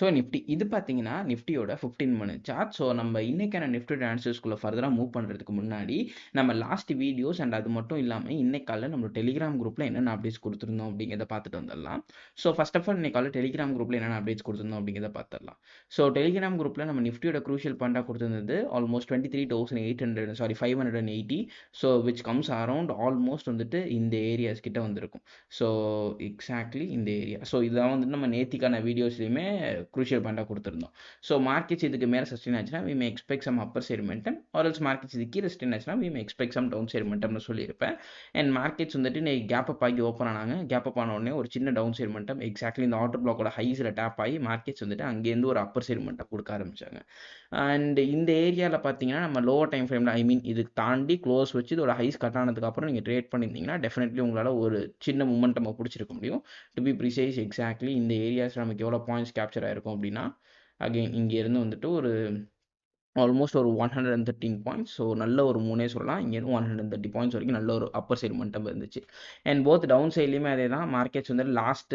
So Nifty இது பார்த்தீங்கன்னா நிஃப்டியோட 15 மினிட் சார்ட். ஸோ நம்ம இன்றைக்கான நிஃப்டி டான்சர்ஸ்குள்ளே ஃபர்தராக மூவ் பண்ணுறதுக்கு முன்னாடி, நம்ம லாஸ்ட் வீடியோஸ் அண்ட் அது மட்டும் இல்லாமல் இன்னைக்கால நம்ம டெலிகிராம் குரூப்பில் என்னென்ன அப்டேட்ஸ் கொடுத்துருந்தோம் அப்படிங்கிறத பார்த்துட்டு வந்துடலாம். ஸோ ஃபஸ்ட் ஆஃப் ஆல் இன்னைக்கால டெலிகிராம் குரூப்பில் என்னென்ன அப்டேட்ஸ் கொடுத்துருந்தோம் அப்படிங்கிறத பார்த்துடலாம். ஸோ டெலிகிராம் குரூப்பில் நம்ம நிஃப்டியோட க்ரூஷியல் பாயிண்ட்டா கொடுத்துருந்தது almost 23,800 sorry 580 so which comes around almost வந்துட்டு இந்த ஏரியாஸ் கிட்ட வந்திருக்கும். ஸோ எக்ஸாக்ட்லி இந்த ஏரியா. ஸோ இதான் வந்துட்டு நம்ம நேத்திக்கான வீடியோஸ்லையுமே குரூஷியல் பாயிண்டாக கொடுத்துருந்தோம் ஸோ மார்க்கெட்ஸ் இதுக்கு மேலே சஸ்டெயின் ஆச்சுன்னா, we may expect some upper side momentum or else markets இது கீழே சஸ்டெயின் ஆச்சுன்னா, we may expect some down side மொமெண்டம்னு சொல்லியிருப்பேன். அண்ட் மார்க்கெட்ஸ் வந்துட்டு இன்னைக்கு கேப் அப் ஆகி ஓப்பன் ஆனாங்க. கேப் அப் ஆன உடனே ஒரு சின்ன டவுன் சைட் எக்ஸாக்ட்லி இந்த ஆர்டர் பிளாக்கோட ஹைஸில் டேப் ஆகி மார்க்கெட்ஸ் வந்துட்டு அங்கேருந்து ஒரு அப்பர் சைட் மொமெண்டம் குடுக்க ஆரம்பிச்சாங்க. அண்ட் இந்த ஏரியாவில் பார்த்தீங்கன்னா, நம்ம லோவர் டைம் ஃப்ரேமில் ஐ மீன் இதுக்கு தாண்டி க்ளோஸ் வச்சு இதோட ஹைஸ் கட் ஆனதுக்கப்புறம் அப்புறம் ட்ரேட் பண்ணியிருந்தீங்கன்னா, டெஃபினெட்லி உங்களால் ஒரு சின்ன மூமெண்ட் நம்ம பிடிச்சிருக்க முடியும். டு பி ப்ரிசைஸ் எக்ஸாக்ட்லி இந்த ஏரியாஸில் நமக்கு எவ்வளோ பாயிண்ட்ஸ் கேப்சர் இருக்கும் அப்படின்னா, அகைன் இங்கேருந்து வந்துட்டு ஒரு ஆல்மோஸ்ட் ஒரு 113 பாயிண்ட்ஸ். ஸோ நல்ல ஒரு மூணே சொல்லலாம். இங்கேருந்து 130 பாயிண்ட்ஸ் வரைக்கும் நல்ல ஒரு அப்பர் சைடு மொமெண்டம் இருந்துச்சு. அண்ட் போத் டவுன் சைட்லேயுமே அதே தான். மார்க்கெட்ஸ் வந்து லாஸ்ட்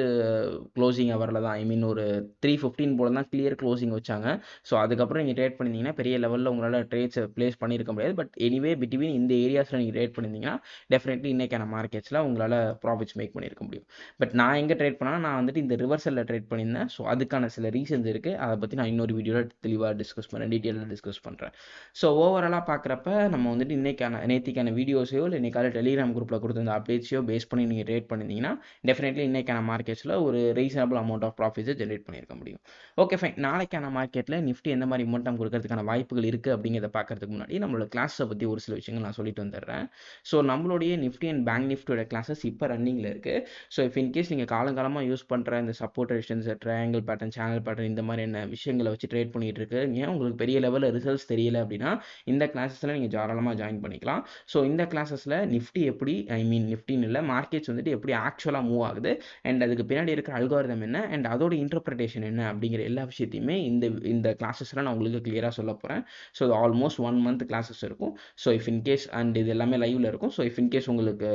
க்ளோசிங் அவரில் தான் ஐ மீன் ஒரு 3:15 போல தான் கிளியர் க்ளோசிங் வச்சாங்க. ஸோ அதுக்கப்புறம் நீங்கள் ட்ரேட் பண்ணியிருந்தீங்கன்னா, பெரிய லெவலில் உங்களால் ட்ரேட்ஸை ப்ளேஸ் பண்ணியிருக்க முடியாது. பட் எனிவே பிட்வீன் இந்த ஏரியாஸில் நீங்கள் ட்ரேட் பண்ணியிருந்தீங்கன்னா, டெஃபினெட்லி இன்றைக்கான மார்க்கெட்ஸில் உங்களால் ப்ராஃபிட்ஸ் மேக் பண்ணியிருக்க முடியும். பட் நான் எங்கே ட்ரேட் பண்ணால் நான் வந்துட்டு இந்த ரிவர்சலில் ட்ரேட் பண்ணியிருந்தேன். ஸோ அதுக்கான சில ரீசன்ஸ் இருக்குது அதை பற்றி நான் இன்னொரு வீடியோவில் தெளிவாக டிஸ்கஸ் பண்ணேன் டீட்டெயிலாக டிஸ்கஸ் பண்றேன். ஸோ ஓவராலா பார்க்குறப்ப நம்ம வந்துட்டு இன்னைக்கான நேத்திக்கான வீடியோஸையோ, இல்லை இன்றைக்கால டெலிகிராம் குரூப்ல கொடுத்துருந்த அப்டேட்ஸையோ பேஸ் பண்ணி நீங்க ட்ரேட் பண்ணியிருந்தீங்கன்னா, டெஃபினெட்லி இன்னைக்கான மார்க்கெட்ஸில் ஒரு ரீசனபிள் அமௌண்ட் ஆஃப் ப்ராஃபிட்ஸை ஜென்ரேட் பண்ணியிருக்க முடியும். Okay fine. நாளைக்கான மார்க்கெட்ல நிஃப்டி எந்த மாதிரி மொமெண்டம் குடுக்கறதுக்கான வாய்ப்புகள் இருக்கு அப்படிங்கிறத பார்க்கறதுக்கு முன்னாடி, நம்மளோட கிளாஸை பத்தி ஒரு சில விஷயங்கள் நான் சொல்லிட்டு வந்துடுறேன். ஸோ நம்மளுடைய நிஃப்டி அண்ட் பேங்க் நிஃப்டியோட கிளாஸஸ் இப்போ ரன்னிங்ல இருக்கு. ஸோ இஃப் இன்கேஸ் நீங்க காலங்காலமா யூஸ் பண்ற இந்த support resistance, triangle pattern, channel pattern இந்த மாதிரியான விஷயங்கள வச்சு ட்ரேட் பண்ணிட்டு இருக்கீங்க. உங்களுக்கு பெரிய லெவலில் ரிசல்ட்ஸ் தெரியல அப்படின்னா, இந்த கிளாஸஸ்ல நீங்க தாராளமாக ஜாயின் பண்ணிக்கலாம். ஸோ இந்த கிளாஸஸ்ல நிஃப்டி எப்படி ஐ மீன் நிஃப்டின்னு இல்லை மார்க்கெட்ஸ் வந்துட்டு எப்படி ஆக்சுவலா மூவ் ஆகுது அண்ட் அதுக்கு பின்னாடி இருக்கிற அல்காரிதம் என்ன அண்ட் அதோட இன்டர்பிரிட்டேஷன் என்ன அப்படிங்கிற எல்லா விஷயத்தையுமே இந்த இந்த கிளாஸஸில் நான் உங்களுக்கு கிளியராக சொல்லப் போறேன். So almost one month classes இருக்கும். So if in case and இது எல்லாமே லைவ்ல இருக்கும். ஸோ இஃப் இன்கேஸ் உங்களுக்கு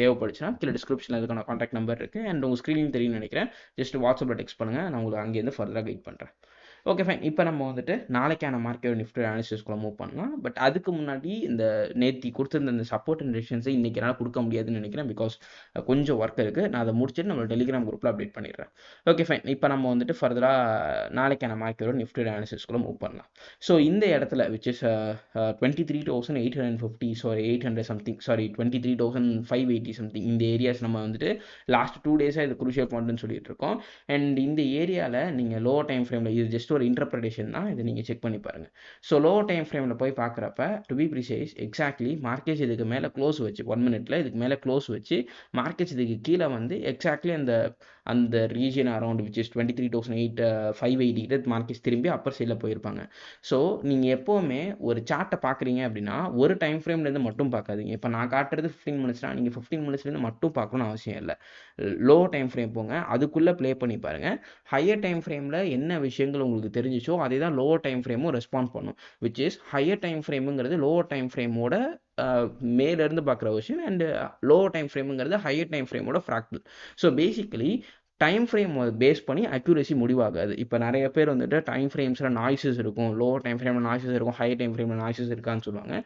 தேவைப்படுச்சுன்னா கீழே டிஸ்கிரிப்ஷனில் அதுக்கான காண்டாக்ட் நம்பர் இருக்கு. அண்ட் உங்கள் ஸ்க்ரீன்லயும் தெரியும்னு நினைக்கிறேன். ஜஸ்ட் வாட்ஸ்அப்ல டெக்ஸ்ட் பண்ணுங்க. நான் உங்களுக்கு அங்கேருந்து ஃபர்தரா கைட் பண்றேன். Okay fine. இப்போ நம்ம வந்துட்டு நாளைக்கான மார்க்கெட் நிஃப்டி அனாலிசிஸ்குள்ள மூவ் பண்ணலாம். பட் அதுக்கு முன்னாடி இந்த நேத்தி கொடுத்துருந்த இந்த சப்போர்ட் அண்ட் ரெசிஸ்டன்ஸ இன்றைக்கி என்னால் கொடுக்க முடியாதுன்னு நினைக்கிறேன். பிகாஸ் கொஞ்சம் ஒர்க் இருக்குது நான் அதை முடிச்சுட்டு நம்ம டெலிகிராம் குரூப்பில் அப்டேட் பண்ணிடுறேன். Okay fine. இப்போ நம்ம வந்துட்டு ஃபர்தராக நாளைக்கான மார்க்கெட்டோட நிஃப்டி அனாலிசிஸ்குள்ள மூவ் பண்ணலாம். ஸோ இந்த இடத்துல which is twenty three thousand eight hundred fifty sorry 800 something sorry 23,580 something இந்த ஏரியாஸ் நம்ம வந்துட்டு லாஸ்ட் டூ டேஸாக இது குரூஷியல் பாயிண்ட்னு சொல்லிட்டு இருக்கோம். அண்ட் இந்த ஏரியாவில் நீங்கள் லோ டைம் ஃப்ரேமில் இது ஜஸ்ட் ஒரு இன்டர்பிரேஷன் தான். இத நீங்க செக் பண்ணி பாருங்க. ஸோ லோ டைம் ஃப்ரேம்ல போய் பார்க்குறப்ப to be precise exactly markets இதுக்கு மேல க்ளோஸ் வச்சு ஒன் மினிட்ல இதுக்கு மேல க்ளோஸ் வச்சு மார்க்கெட்ஸ் இதுக்கு கீழ வந்து எக்ஸாக்ட்லி அந்த அந்த ரீஜன் அரௌண்ட் விச் இஸ் 23,580 கிட்ட மார்க்கெட்ஸ் திரும்பி அப்பர் சைடில் போயிருப்பாங்க. ஸோ நீங்க எப்போவுமே ஒரு சார்ட்ட பார்க்குறீங்க அப்படின்னா, ஒரு டைம் ஃப்ரேம்ல இருந்து மட்டும் பார்க்காதீங்க. இப்போ நான் காட்டுறது 15 மினிட்ஸ்னா, நீங்க 15 மினிட்ஸ்ல இருந்து மட்டும் பார்க்கணும்னு அவசியம் இல்ல. லோ டைம் ஃப்ரேம் போங்க. அதுக்குள்ள ப்ளே பண்ணி பாருங்க. ஹையர் டைம் ஃப்ரேம்ல என்ன விஷயங்கள் உங்களுக்கு தெரிஞ்சுச்சோ, அதே தான் லோவர் டைம் ஃப்ரேமும் ரெஸ்பாண்ட் பண்ணும். விச் இஸ் ஹையர் டைம் ஃப்ரேமுங்கிறது லோவர் டைம் ஃப்ரேமோட மேலேருந்து மேல இருந்து பார்க்குற விஷயம் அண்ட் லோவர் டைம் ஃப்ரேமுங்கிறது higher time ஃப்ரேமோட fractal. So basically time frame base பண்ணி அக்யூரசி முடிவாகாது. இப்போ நிறைய பேர் வந்துட்டு டைம் ஃப்ரேம்ஸில் நாய்ஸஸ் இருக்கும். லோவர் டைம் ஃப்ரேமில் நாய்ஸஸ் இருக்கும். ஹையர் டைம் ஃப்ரேமில் நாய்ஸஸ் இருக்கான்னு சொல்லுவாங்க.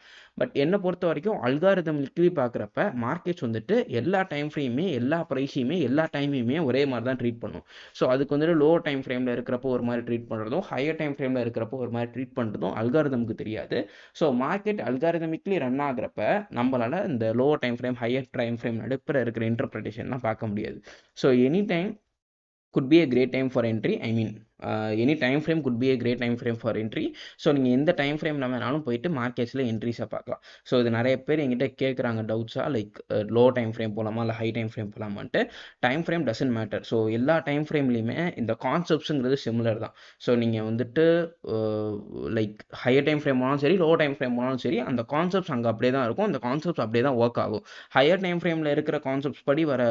பட் என்னை பொறுத்த வரைக்கும் அல்காரிதமிக்கலி பார்க்குறப்ப மார்க்கெட்ஸ் வந்துட்டு எல்லா டைம் ஃப்ரேமுமே, எல்லா ப்ரைஸையுமே எல்லா டைமையுமே ஒரே மாதிரி தான் ட்ரீட் பண்ணும். ஸோ அதுக்கு வந்துட்டு லோவர் டைம் ஃப்ரேமில் இருக்கிறப்போ ஒரு மாதிரி ட்ரீட் பண்ணுறதும் ஹையர் டைம் ஃப்ரேமில் இருக்கிறப்போ ஒரு மாதிரி ட்ரீட் பண்ணுறதும் அல்காரிதமுக்கு தெரியாது. ஸோ மார்க்கெட் அல்காரிதமிக்கலி ரன் ஆகிறப்ப நம்மளால் இந்த lower time frame, higher time frame நடுப்புற இருக்கிற இன்டர்பிரிட்டேஷன்லாம் பார்க்க முடியாது. So any time could be a great time for entry i mean. Any time frame could be a great time frame for entry. So நீங்கள் எந்த டைம் ஃப்ரேம்ல வேணாலும் போயிட்டு மார்க்கெட்ஸில் என்ட்ரிஸை பார்க்கலாம். ஸோ இது நிறைய பேர் எங்கிட்ட கேட்குறாங்க டவுட்ஸா லைக் லோ டைம் ஃப்ரேம் போகலாமா இல்லை high time frame போகலாமான்ட்டு time frame doesn't matter. So எல்லா டைம் ஃப்ரேம்லையுமே இந்த கான்செப்ட்ஸுங்கிறது சிமிலர் தான். ஸோ நீங்கள் வந்துட்டு லைக் ஹையர் டைம் ஃப்ரேம் போனாலும் சரி, லோ டைம் ஃப்ரேம் போனாலும் சரி, அந்த கான்செப்ட்ஸ் அங்கே அப்படியே தான் இருக்கும். அந்த கான்செப்ட்ஸ் அப்படியே தான் ஒர்க் ஆகும். ஹையர் டைம் ஃப்ரேமில் இருக்கிற கான்செப்ட்ஸ் படி வர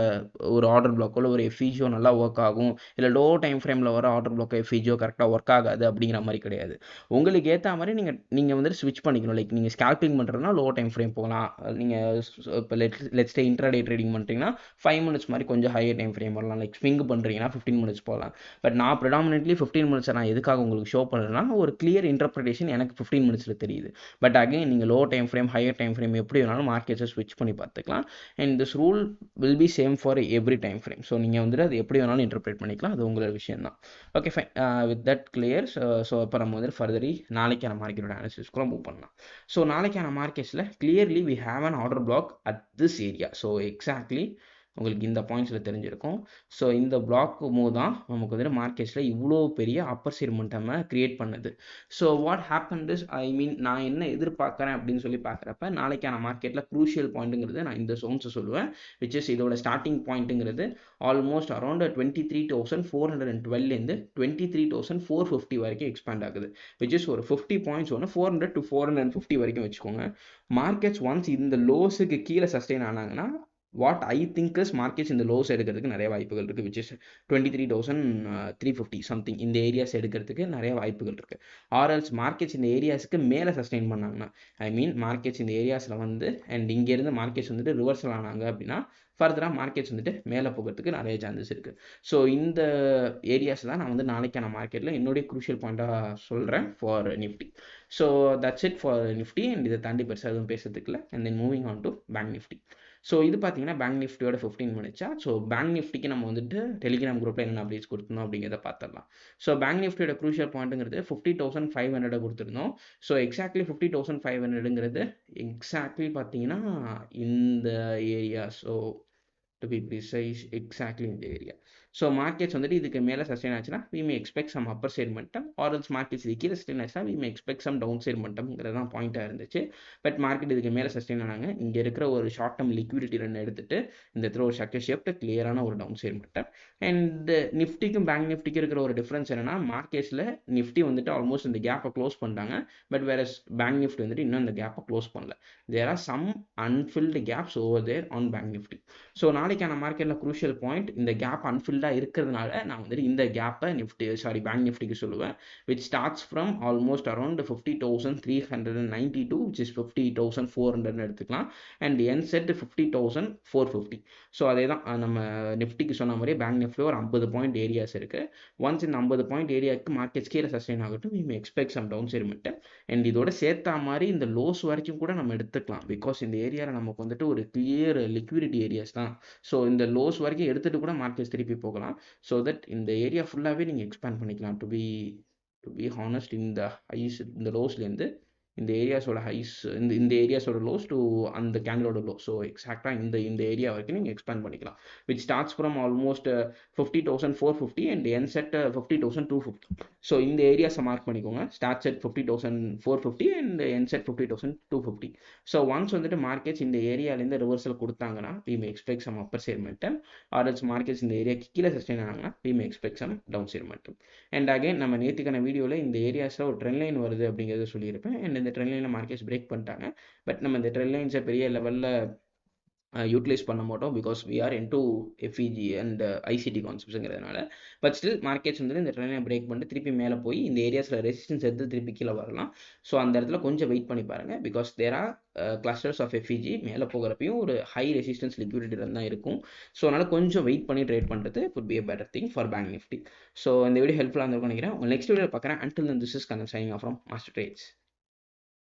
ஒரு ஆர்டர் பிளாக்கோ, இல்லை ஒரு எஃபிஜியோ நல்லா ஒர்க் ஆகும். இல்லை லோ டைம் ஃப்ரேமில் வர ஆர்டர் பிளாக் ஓகே ஃபிஜியோ கரெக்டாக ஒர்க் ஆகாது அப்படிங்கிற மாதிரி கிடையாது. உங்களுக்கு ஏற்ற மாதிரி நீங்கள் நீங்கள் வந்துட்டு ஸ்விட்ச் பண்ணிக்கணும். லைக் நீங்கள் ஸ்கேல்பிங் பண்ணுறதுனா லோ டைம் ஃப்ரேம் போகலாம். நீங்கள் இப்போ let let's day intraday trading பண்ணுறீங்கன்னா ஃபைவ் மினிட்ஸ் மாதிரி கொஞ்சம் ஹையர் டைம் ஃப்ரேம் வரலாம். லைக் ஸ்விங் பண்ணுறீங்கன்னா ஃபிஃப்டீன் மினிட்ஸ் போகலாம். பட் நான் ப்ரிடாமினெட்லி ஃபிஃப்டீன் மினிட்ஸ் நான் எதுக்காக உங்களுக்கு ஷோ பண்ணுறேன்னா ஒரு கிளியர் இன்டர்பிரேஷன் எனக்கு ஃபிஃப்டீன் மினிட்ஸில் தெரியுது. பட் அகைன் நீங்கள் low time frame higher time frame எப்படி வேணாலும் மார்க்கெட்ஸை ஸ்விட்ச் பண்ணி பார்த்துக்கலாம். And this rule will be same for every time frame so நீங்கள் வந்துட்டு அது எப்படி வேணாலும் இன்டர்பிரேட் பண்ணிக்கலாம். அது உங்களோட விஷயம் தான் okay fine with that clear so இப்போ நம்ம வந்து ஃபர்தரி நாளைக்கான மார்க்கெட்டோட அனாலிசிஸ்க்குலாம் மூவ் பண்ணலாம். ஸோ நாளைக்கான மார்க்கெட்ஸில் clearly we have an order block at this area so exactly உங்களுக்கு இந்த பாயிண்ட்ஸில் தெரிஞ்சிருக்கும். ஸோ இந்த பிளாக் மூவ் தான் நமக்கு வந்துட்டு மார்க்கெட்ஸில் இவ்வளோ பெரிய அப்பர் சீர்மெண்ட் மொமெண்டமை க்ரியேட் பண்ணுது. So what happen is I mean நான் என்ன எதிர்பார்க்குறேன் அப்படின்னு சொல்லி பார்க்குறப்ப நாளைக்கான மார்க்கெட்டில் க்ரூஷியல் பாயிண்ட்டுங்கிறது நான் இந்த சோன்ஸை சொல்லுவேன் விச் இஸ் இதோட starting பாயிண்ட்டுங்கிறது almost around twenty three thousand four hundred and டுவெல்லேருந்து twenty three thousand four fifty வரைக்கும் எக்ஸ்பேண்ட் ஆகுது. விச் இஸ் ஒரு ஃபிஃப்டி பாயிண்ட்ஸ் ஒன்று four hundred to four hundred and fifty வரைக்கும் வச்சுக்கோங்க. மார்க்கெட்ஸ் ஒன்ஸ் இந்த லோஸுக்கு கீழே sustain ஆனாங்கன்னா what I think is markets இந்த லோஸ் எடுக்கிறதுக்கு நிறைய வாய்ப்புகள் இருக்குது which is twenty three thousand three fifty something இந்த ஏரியாஸ் எடுக்கிறதுக்கு நிறைய வாய்ப்புகள் இருக்குது ஆர்எல்ஸ் மார்க்கெட்ஸ் இந்த ஏரியாஸ்க்கு மேலே சஸ்டெயின் பண்ணாங்கன்னா ஐ மீன் மார்க்கெட்ஸ் இந்த ஏரியாஸில் வந்து அண்ட் இங்கேருந்து மார்க்கெட்ஸ் வந்துட்டு ரிவர்சல் ஆனாங்க அப்படின்னா ஃபர்தராக மார்க்கெட்ஸ் வந்துட்டு மேலே போகிறதுக்கு நிறைய சான்சஸ் இருக்குது ஸோ இந்த ஏரியாஸ் தான் நான் வந்து நாளைக்கான மார்க்கெட்டில் என்னுடைய குரூஷியல் பாயிண்ட்டாக சொல்கிறேன் for Nifty so that's it for Nifty and இதை தாண்டி பெருசாக எதுவும் பேசுறதுக்குல and then moving on to bank Nifty so இது பார்த்தீங்கன்னா பேங்க் நிஃப்டியோட ஃபிஃப்டீன் மினிட்ஸா ஸோ பேங்க் நிஃப்டிக்கு நம்ம வந்துட்டு டெலிகிராம் குரூப்பில் என்னென்ன அப்டேட்ஸ் கொடுத்துருந்தோம் அப்படிங்கிறத பார்த்துடலாம் ஸோ பேங்க் நிஃப்டியோட க்ரூஷியல் பாயிண்ட்டுங்கிறது ஃபிஃப்டி தௌசண்ட் ஃபைவ் ஹண்ட்ரட் கொடுத்துருந்தோம். So exactly fifty thousand five ஹண்ட்ரடுங்கிறது exactly பார்த்தீங்கன்னா இந்த area so to be precise exactly இந்த ஏரியா ஸோ மார்க்கெட்ஸ் வந்துட்டு இதுக்கு மேலே சஸ்டெயின் ஆச்சுன்னா we may expect some upper side மட்டும் ஆர்எல்ஸ் மார்க்கெட்ஸ் இது கீழே சஸ்டெயின் ஆச்சுன்னா we may expect some down side மட்டம்ங்கிறது தான் பாயிண்ட்டாக இருந்துச்சு. பட் மார்க்கெட் இதுக்கு மேலே சஸ்டெயின் ஆனாங்க. இங்கே இருக்கிற ஒரு ஷார்ட் டர்ம் லிக்விடிட்டி ரன் எடுத்துட்டு இந்த இடத்துல ஒரு ஸ்ட்ரக்சர் ஷேப்ட் கிளியரான ஒரு டவுன் சைட் மட்டும் அண்ட் நிஃப்டிக்கும் பேங்க் நிஃப்டிக்கும் இருக்கிற ஒரு டிஃப்ரென்ஸ் என்னன்னா மார்க்கெட்ஸில் நிஃப்டி வந்துட்டு ஆல்மோஸ்ட் இந்த கேப்பை க்ளோஸ் பண்ணிட்டாங்க. பட் வேற பேங்க் நிஃப்டி வந்துட்டு இன்னும் இந்த கேப்பை க்ளோஸ் பண்ணல. There are some unfilled gaps over there on bank Nifty so நாளைக்கான மார்க்கெட்டில் குரூஷியல் பாயிண்ட் இந்த கேப் அன்ஃபில்டாக இருக்கிறதுனால நான் வந்துட்டு இந்த கேப்பை நிஃப்டி சாரி பேங்க் நிஃப்டிக்கு சொல்லுவேன் which starts from almost around fifty thousand three hundred and ninety two which is fifty thousand four ஹண்ட்ரட்னு எடுத்துக்கலாம் and N at fifty thousand four fifty so அதே தான் நம்ம நிஃப்டிக்கு சொன்ன மாதிரி பேங்க் நிஃப்டி ஒரு ஐம்பது பாயிண்ட் ஏரியாஸ் இருக்குது ஒன்ஸ் இந்த ஐம்பது பாயிண்ட் ஏரியாவுக்கு மார்க்கெட் கீழே சஸ்டெயின் ஆகட்டும் we may expect some down செரிமெண்ட் and இதோட சேர்த்தா மாதிரி இந்த லோஸ் வரைக்கும் கூட நம்ம எடுத்துக்கலாம். பிகாஸ் இந்த ஏரியாவில் நமக்கு வந்துட்டு ஒரு கிளியர் லிக்விடிட்டி ஏரியாஸ் தான். ஸோ இந்த லோஸ் வரைக்கும் எடுத்துகிட்டு கூட மார்க்கெட்ஸ் திருப்பி போகலாம். ஸோ தட் இந்த ஏரியா ஃபுல்லாகவே நீங்கள் எக்ஸ்பேண்ட் பண்ணிக்கலாம். To be to be honest இந்த ஹைஸ் இந்த லோஸ்லேருந்து இந்த ஏரியாஸோட ஹைஸ் இந்த இந்த ஏரியாஸோட லோஸ் டு அந்த கேண்டலோட லோ ஸோ எக்ஸாக்டாக இந்த இந்த ஏரியா வரைக்கும் நீங்கள் எக்ஸ்பேண்ட் பண்ணிக்கலாம். Which starts from almost fifty thousand four fifty and N at fifty thousand two fifty so இந்த ஏரியாஸை மார்க் பண்ணிக்கோங்க. Starts at fifty thousand four fifty and N at fifty thousand two fifty so once வந்துட்டு markets இந்த ஏரியாலேருந்து reversal கொடுத்தாங்கன்னா we may expect some upper சேர்மெண்ட்டம் or else markets இந்த ஏரியாக்கு கீழே sustain ஆனாங்கன்னா we may expect some down சேர்மெண்ட்டம் and again நம்ம நேற்றுக்கான வீடியோவில் இந்த ஏரியாஸில் ஒரு ட்ரெண்ட் லைன் வருது அப்படிங்கிறத சொல்லியிருப்பேன். அண்ட் இந்த ட்ரெண்ட் லைனில் மார்க்கெட்ஸ் பிரேக் பண்ணிட்டாங்க. பட் நம்ம இந்த ட்ரெண்ட் லைன்ஸை பெரிய லெவலில் யூட்டிலைஸ் பண்ண மாட்டோம் because we are in to FEG and ICT கான்செப்ட்ஸுங்கிறதுனால but still markets வந்து இந்த ட்ரெயினை பிரேக் பண்ணிட்டு திருப்பி மேலே போய் இந்த ஏரியாஸில் ரெசிஸ்டன்ஸ் எடுத்து திருப்பி கீழே வரலாம். ஸோ அந்த இடத்துல கொஞ்சம் வெயிட் பண்ணி பாருங்கள் because there are clusters uh, of FEG மேலே போகிறப்பையும் ஒரு ஹை ரெசிஸ்டன்ஸ் லிக்விடிட்டி தான் இருக்கும். ஸோ அதனால் கொஞ்சம் வெயிட் பண்ணி ட்ரேட் பண்ணுறது could be a better thing for bank Nifty so இந்த வீடியோ ஹெல்ப்ஃபுல்லாக இருந்திருக்கும் நினைக்கிறேன். உங்கள் நெக்ஸ்ட் வீடியோ பார்க்குறேன் until this is Kandan signing off from master trades